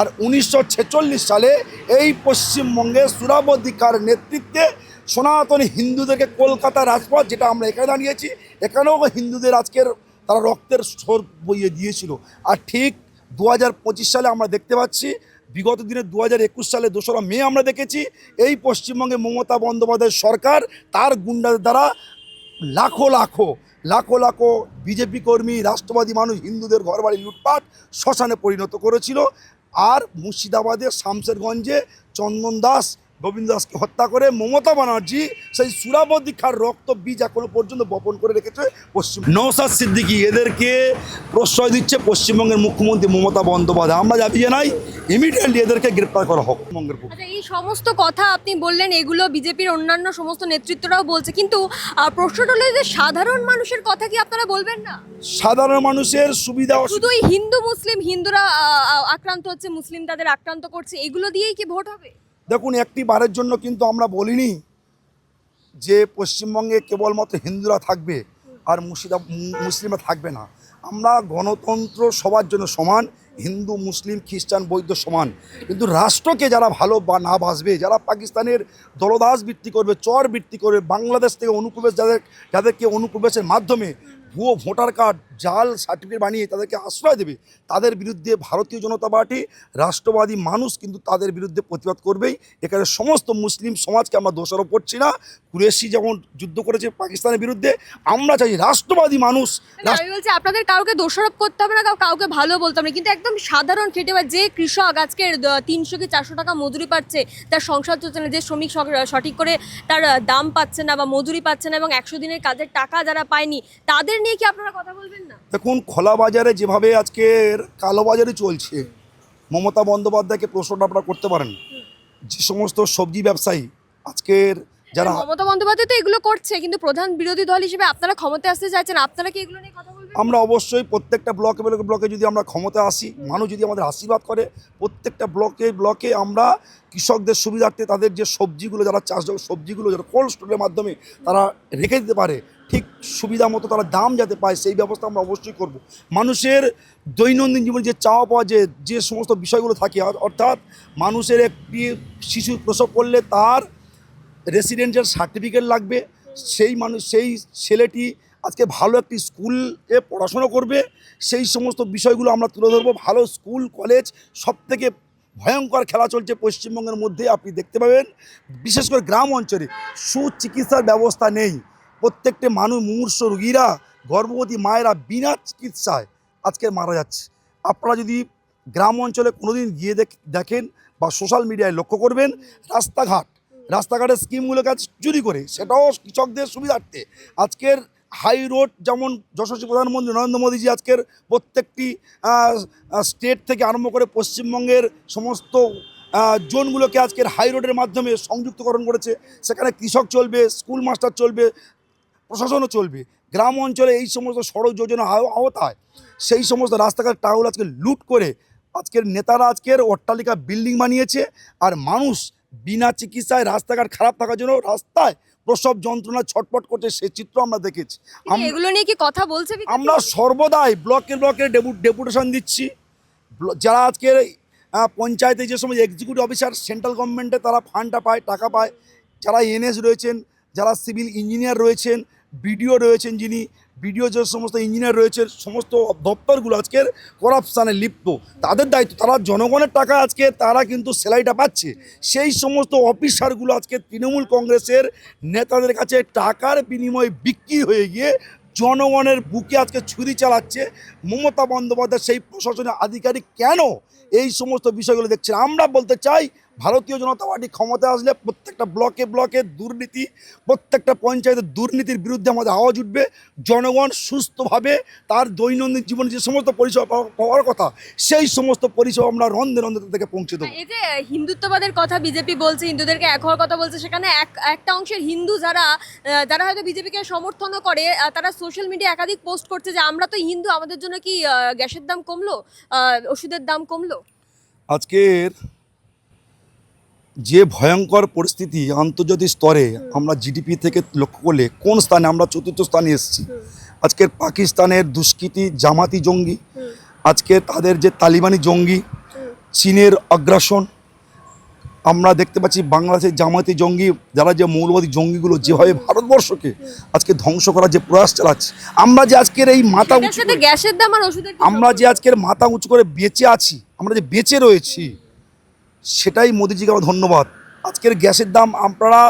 আর উনিশশো ছেচল্লিশ সালে এই পশ্চিমবঙ্গে সুরাবতী খার নেতৃত্বে সনাতনী হিন্দুদেরকে কলকাতা রাজপথ, যেটা আমরা এখানে দাঁড়িয়েছি, এখানেও হিন্দুদের আজকের তারা রক্তের স্রোত বইয়ে দিয়েছিল। আর ঠিক দু হাজার পঁচিশ সালে আমরা দেখতে পাচ্ছি, বিগত দিনে দু হাজার একুশ সালে দোসরা মে আমরা দেখেছি, এই পশ্চিমবঙ্গে মমতা বন্দ্যোপাধ্যায় সরকার তার গুন্ডাদের দ্বারা লাখো লাখো লাখো লাখো বিজেপি কর্মী, রাষ্ট্রবাদী মানুষ হিন্দুদের ঘরবাড়ি লুটপাট, শ্মশানে পরিণত করেছিল। আর মুর্শিদাবাদের শামসেরগঞ্জে চন্দন দাস গোবিন্দ দাসকে হত্যা করে মমতা ব্যানার্জি সেই সুরাবতী খার রক্ত বীজ এখনও পর্যন্ত বপন করে রেখেছে পশ্চিম নৌসাদ সিদ্দিকি এদেরকে প্রশ্রয় দিচ্ছে পশ্চিমবঙ্গের মুখ্যমন্ত্রী মমতা বন্দ্যোপাধ্যায়। আমরা দাবি জানাই ইমিডিয়েটলি এদেরকে গ্রেপ্তার করা হোক। পশ্চিমবঙ্গের আচ্ছা এই সমস্ত কথা আপনি বললেন এগুলো বিজেপির অন্যান্য সমস্ত নেতৃত্বরাও বলছে কিন্তু প্রশ্নটা হলো যে সাধারণ মানুষের কথা কি আপনারা বলবেন না? সাধারণ মানুষের সুবিধা শুধুই হিন্দু মুসলিম হিন্দুরা আক্রান্ত হচ্ছে মুসলিম তাদের আক্রান্ত করছে এগুলো দিয়েই কি ভোট হবে? দেখুন, একটি বারের জন্য কিন্তু আমরা বলিনি যে পশ্চিমবঙ্গে কেবলমাত্র হিন্দুরা থাকবে আর মুর্শিদা মুসলিমরা থাকবে না। আমরা গণতন্ত্র সবার জন্য সমান, হিন্দু, মুসলিম, খ্রিস্টান, বৌদ্ধ সমান। কিন্তু রাষ্ট্রকে যারা ভালো বা না বাসবে, যারা পাকিস্তানের দলদাস বৃত্তি করবে, চর বৃত্তি করবে, বাংলাদেশ থেকে অনুপ্রবেশ যাদের, যাদেরকে অনুপ্রবেশের মাধ্যমে ভুয়ো ভোটার কার্ড জাল সার্টিফিকেট বানিয়ে তাদেরকে আশ্রয় দেবে। তাদের বিরুদ্ধে ভারতীয় জনতা পার্টি রাষ্ট্রবাদী মানুষ কিন্তু তাদের বিরুদ্ধে প্রতিবাদ করবেই। এখানে সমস্ত মুসলিম সমাজকে আমরা দোষারোপ করছি না। কুরেশি যেমন যুদ্ধ করেছে পাকিস্তানের বিরুদ্ধে আমরা চাই রাষ্ট্রবাদী মানুষ না, বলছি আপনাদের কাউকে দোষারোপ করতে হবে না কাউ- কাউকে ভালো বলতে হবে কিন্তু একদম সাধারণ খেটে বা যে কৃষক আজকে তিনশো কি চারশো টাকা মজুরি পাচ্ছে তার সংসার চলছে না যে শ্রমিক সঠিক করে তার দাম পাচ্ছে না বা মজুরি পাচ্ছে না এবং একশো দিনের কাজের টাকা যারা পায়নি তাদের নিয়ে কি আপনারা কথা বলবেন না? দেখুন খোলা বাজারে যেভাবে আজকের কালোবাজারি চলছে মমতা বন্দ্যোপাধ্যায়কে প্রশ্নটা আপনারা করতে পারেন। যে সমস্ত সবজি ব্যবসায়ী আজকের যারা মমতা বন্দ্যোপাধ্যায় তো এগুলো করছে কিন্তু প্রধান বিরোধী দল হিসেবে আপনারা ক্ষমতায় আসতে চাইছেন আপনারা কি এগুলো নিয়ে কথা বলবেন আমরা অবশ্যই প্রত্যেকটা ব্লকে ব্লকে ব্লকে যদি আমরা ক্ষমতা আসি মানুষ যদি আমাদের আশীর্বাদ করে প্রত্যেকটা ব্লকে ব্লকে আমরা কৃষকদের সুবিধার্থে তাদের যে সবজিগুলো যারা চাষ সবজিগুলো যারা কোল্ড স্টোরের মাধ্যমে তারা রেখে দিতে পারে ঠিক সুবিধা মতো তারা দাম যাতে পায়, সেই ব্যবস্থা আমরা অবশ্যই করব। মানুষের দৈনন্দিন জীবনে যে চাওয়া পাওয়া, যে যে সমস্ত বিষয়গুলো থাকে অর্থাৎ মানুষের একটি শিশু প্রসব করলে তার রেসিডেন্সিয়াল সার্টিফিকেট লাগবে, সেই মানুষ, সেই ছেলেটি আজকে ভালো একটি স্কুলে পড়াশোনা করবে, সেই সমস্ত বিষয়গুলো আমরা তুলে ধরবো। ভালো স্কুল, কলেজ সব থেকে ভয়ঙ্কর খেলা চলছে পশ্চিমবঙ্গের মধ্যে, আপনি দেখতে পাবেন। বিশেষ করে গ্রাম অঞ্চলে সুচিকিৎসার ব্যবস্থা নেই। প্রত্যেকটি মানুষ, মুমূর্ষ রোগীরা, গর্ভবতী মায়েরা বিনা চিকিৎসায় আজকে মারা যাচ্ছে। আপনারা যদি গ্রাম অঞ্চলে কোনোদিন গিয়ে দেখ, দেখেন বা সোশ্যাল মিডিয়ায় লক্ষ্য করবেন, রাস্তাঘাট, রাস্তাঘাটের স্কিমগুলোকে আজ চুরি করে, সেটাও কৃষকদের সুবিধার্থে। আজকের হাই রোড যেমন যশস্বী প্রধানমন্ত্রী নরেন্দ্র মোদীজি আজকের প্রত্যেকটি স্টেট থেকে আরম্ভ করে পশ্চিমবঙ্গের সমস্ত জোনগুলোকে আজকের হাই রোডের মাধ্যমে সংযুক্তকরণ করেছে। সেখানে কৃষক চলবে স্কুল মাস্টার চলবে প্রশাসনও চলবে। গ্রাম অঞ্চলে এই সমস্ত সড়ক যোজনা আও- আওতায় সেই সমস্ত রাস্তাঘাট টাউল আজকে লুট করে আজকের নেতারা আজকের অট্টালিকা বিল্ডিং বানিয়েছে আর মানুষ বিনা চিকিৎসায় রাস্তাঘাট খারাপ থাকার জন্য রাস্তায় প্রসব যন্ত্রণা ছটপট করছে সে চিত্র আমরা দেখেছি। এগুলো নিয়ে কি কথা বলছে আমরা সর্বদাই ব্লকে ব্লকে ডেপু ডেপুটেশন দিচ্ছি। যারা আজকের পঞ্চায়েতে যে সময় এক্সিকিউটিভ অফিসার সেন্ট্রাল গভর্নমেন্টে তারা ফান্ডটা পায় টাকা পায়। যারা এনএস রয়েছেন যারা সিভিল ইঞ্জিনিয়ার রয়েছেন বিডিও রয়েছেন যিনি, বিডিও যে সমস্ত ইঞ্জিনিয়ার রয়েছে, সমস্ত দপ্তরগুলো আজকের করাপশানে লিপ্ত। তাদের দায়িত্ব, তারা জনগণের টাকা আজকে তারা কিন্তু সেলাইটা পাচ্ছে। সেই সমস্ত অফিসারগুলো আজকে তৃণমূল কংগ্রেসের নেতাদের কাছে টাকার বিনিময়ে বিক্রি হয়ে গিয়ে জনগণের বুকে আজকে ছুরি চালাচ্ছে। মমতা বন্দ্যোপাধ্যায় সেই প্রশাসনের আধিকারিক কেন এই সমস্ত বিষয়গুলো দেখছেন? আমরা বলতে চাই ভারতীয় জনতা পার্টি ক্ষমতায় আসলে প্রত্যেকটা ব্লকে ব্লকে দুর্নীতি প্রত্যেকটা পঞ্চায়েতের দুর্নীতির বিরুদ্ধে আমাদের আওয়াজ উঠবে। জনগণ সুস্থভাবে তার দৈনন্দিন জীবনে যে সমস্ত পরিষেবা পাওয়া- পাওয়ার কথা সেই সমস্ত পরিষেবা আমরা রন্ধে রন্ধে তাদেরকে পৌঁছে দেবো। এই যে হিন্দুত্ববাদের কথা বিজেপি বলছে হিন্দুদেরকে এক হওয়ার কথা বলছে সেখানে এক একটা অংশের হিন্দু যারা যারা হয়তো বিজেপিকে সমর্থনও করে তারা সোশ্যাল মিডিয়া একাধিক পোস্ট করছে যে আমরা তো হিন্দু আমাদের জন্য কি গ্যাসের দাম কমলো? ওষুধের দাম কমলো? আজকের যে ভয়ঙ্কর পরিস্থিতি আন্তর্জাতিক স্তরে আমরা জিডিপি থেকে লক্ষ্য করলে কোন স্থানে আমরা চতুর্থ স্থানে এসেছি? আজকের পাকিস্তানের দুষ্কৃতি জামাতি জঙ্গি আজকে তাদের যে তালিবানি জঙ্গি চীনের আগ্রাসন আমরা দেখতে পাচ্ছি বাংলাদেশের জামাতি জঙ্গি যারা যে মৌলবাদী জঙ্গিগুলো যেভাবে ভারতবর্ষকে আজকে ধ্বংস করার যে প্রয়াস চালাচ্ছে আমরা যে আজকের এই মাথা উঁচু আমরা যে আজকের মাথা উঁচু করে বেঁচে আছি আমরা যে বেঁচে রয়েছি সেটাই মোদিজিকে আমার ধন্যবাদ। আজকের গ্যাসের দাম আপনারা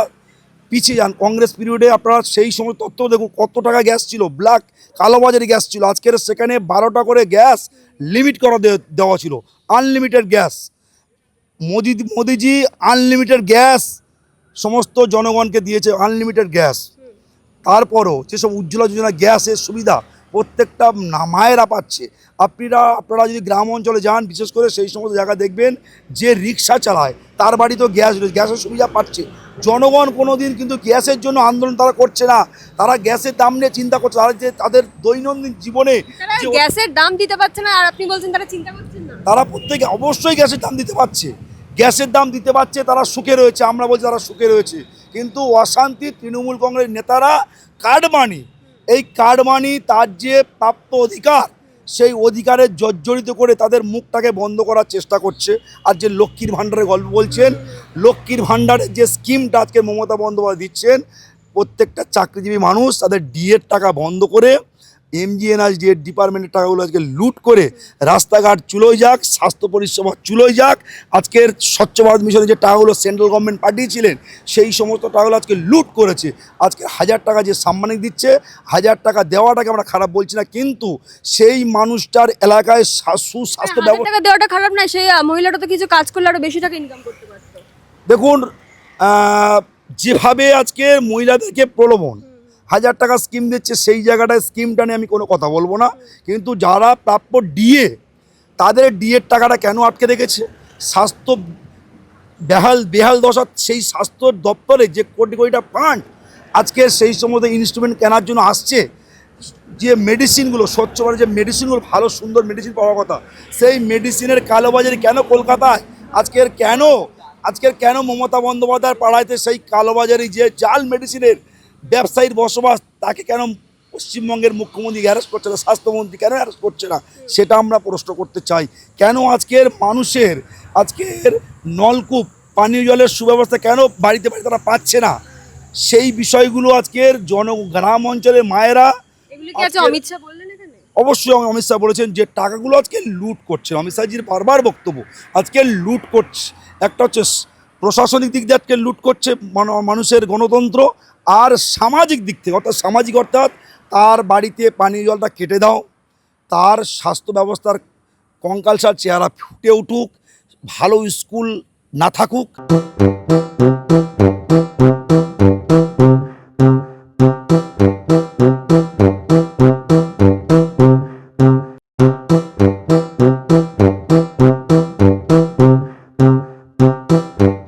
পিছিয়ে যান। কংগ্রেস পিরিয়ডে আপনারা সেই সময় তথ্য দেখুন, কত টাকা গ্যাস ছিল? ব্ল্যাক কালোবাজারি গ্যাস ছিল। আজকের সেখানে বারোটা করে গ্যাস লিমিট করা দেওয়া ছিল। Unlimited gas. মোদি মোদিজি আনলিমিটেড গ্যাস সমস্ত জনগণকে দিয়েছে আনলিমিটেড গ্যাস। তারপরও যেসব উজ্জ্বলা যোজনা গ্যাসের সুবিধা প্রত্যেকটা না- মায়েরা পাচ্ছে। আপনারা আপনারা যদি গ্রাম অঞ্চলে যান বিশেষ করে সেই সমস্ত জায়গা দেখবেন যে রিক্সা চালায় তার বাড়িতেও গ্যাস রয়েছে গ্যাসের সুবিধা পাচ্ছে। জনগণ কোনো দিন কিন্তু গ্যাসের জন্য আন্দোলন তারা করছে না। তারা গ্যাসের দাম নিয়ে চিন্তা করছে। তারা যে তাদের দৈনন্দিন জীবনে গ্যাসের দাম দিতে পারছে না আর আপনি বলছেন তারা চিন্তা করছেন না। তারা প্রত্যেকে অবশ্যই গ্যাসের দাম দিতে পারছে। গ্যাসের দাম দিতে পারছে তারা সুখে রয়েছে আমরা বলছি তারা সুখে রয়েছে। কিন্তু অশান্তি তৃণমূল কংগ্রেস নেতারা কার্ড মানি এই কার্ড মানি তার যে প্রাপ্ত অধিকার, সেই অধিকারে জর্জরিত করে তাদের মুখটাকে বন্ধ করার চেষ্টা করছে। আর যে লক্ষ্মীর ভাণ্ডারের গল্প বলছেন, লক্ষ্মীর ভাণ্ডারের যে স্কিমটা আজকে মমতা বন্দ্যোপাধ্যায় দিচ্ছেন, প্রত্যেকটা চাকরিজীবী মানুষ তাদের ডিএর টাকা বন্ধ করে এমজিএনআরডি এর ডিপার্টমেন্টের টাকাগুলো আজকে লুট করে রাস্তাঘাট চুলোয় যাক স্বাস্থ্য পরিষেবা চুলোয় যাক আজকের স্বচ্ছ ভারত মিশনে যে টাকাগুলো সেন্ট্রাল গভর্নমেন্ট পাঠিয়েছিলেন সেই সমস্ত টাকাগুলো আজকে লুট করেছে। আজকে হাজার টাকা যে সাম্মানিক দিচ্ছে হাজার টাকা দেওয়াটাকে আমরা খারাপ বলছি না কিন্তু সেই মানুষটার এলাকায় সুস্বাস্থ্য ব্যবস্থা দেওয়াটা খারাপ না সেই মহিলাটা তো কিছু কাজ করলে আরও বেশি টাকা ইনকাম করতে পারতো। দেখুন যেভাবে আজকে মহিলাদেরকে প্রলোভন হাজার টাকা স্কিম দিচ্ছে, সেই জায়গাটায় স্কিমটা নিয়ে আমি কোনো কথা বলব না। কিন্তু যারা প্রাপ্য ডিএ তাদের ডিএর টাকাটা কেন আটকে রেখেছে? স্বাস্থ্য বেহাল বেহাল দশা, সেই স্বাস্থ্য দপ্তরে যে কোটি কোটিটা ফান্ড আজকে সেই সমস্ত ইনস্ট্রুমেন্ট কেনার জন্য আসছে, যে মেডিসিনগুলো স্বচ্ছ ভারত যে মেডিসিনগুলো ভালো, সুন্দর মেডিসিন পাওয়ার কথা, সেই মেডিসিনের কালোবাজারি কেন কলকাতায়? আজকের কেন? আজকের কেন মমতা বন্দ্যোপাধ্যায়ের পাড়াইতে সেই কালোবাজারি যে জাল মেডিসিনের ব্যবসায়ীর বসবাস তাকে কেন পশ্চিমবঙ্গের মুখ্যমন্ত্রী অ্যারেস্ট করছে না স্বাস্থ্যমন্ত্রী কেন অ্যারেস্ট করছে না সেটা আমরা প্রশ্ন করতে চাই। কেন আজকের মানুষের আজকের নলকূপ পানীয় জলের সুব্যবস্থা কেন বাড়িতে বাড়িতে তারা পাচ্ছে না? সেই বিষয়গুলো আজকের জন গ্রাম অঞ্চলের মায়েরা অবশ্যই অমিত শাহ বলেছেন যে টাকাগুলো আজকে লুট করছে। অমিত শাহজির বারবার বক্তব্য আজকে লুট করছে। একটা হচ্ছে প্রশাসনিক দিক দিয়ে লুট করছে মানুষের গণতন্ত্র আর সামাজিক দিক থেকে, অর্থাৎ সামাজিক অর্থাৎ তার বাড়িতে পানীয় জলটা কেটে দাও, তার স্বাস্থ্য ব্যবস্থার কঙ্কালসার চেহারা ফুটে উঠুক, ভালো স্কুল না থাকুক।